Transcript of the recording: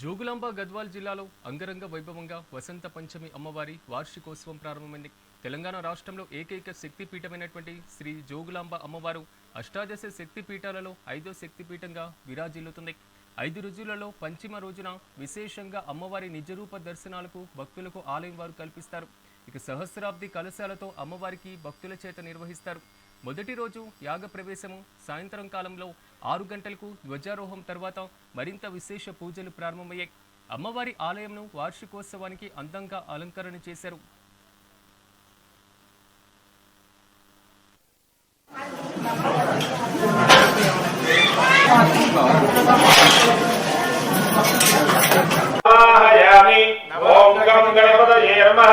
జోగులాంబ గద్వాల్ జిల్లాలో అంగరంగ వైభవంగా వసంత పంచమి అమ్మవారి వార్షికోత్సవం ప్రారంభమైంది. తెలంగాణ రాష్ట్రంలో ఏకైక శక్తిపీఠమైనటువంటి శ్రీ జోగులాంబ అమ్మవారు అష్టాదశ శక్తిపీఠాలలో ఐదో శక్తిపీఠంగా విరాజిల్లుతుంది. ఐదు రోజులలో పంచమ రోజున విశేషంగా అమ్మవారి నిజరూప దర్శనాలకు భక్తులకు ఆలయం వారు కల్పిస్తారు. ఇక సహస్రాబ్ది కలశాలతో అమ్మవారికి భక్తుల చేత నిర్వహిస్తారు. మొదటి రోజు యాగ ప్రవేశము సాయంత్రం కాలంలో ఆరు గంటలకు ధ్వజారోహం తర్వాత మరింత విశేష పూజలు ప్రారంభమయ్యాయి. అమ్మవారి ఆలయంను వార్షికోత్సవానికి అందంగా అలంకరణ చేశారు. ఓం గం గణపతయే నమః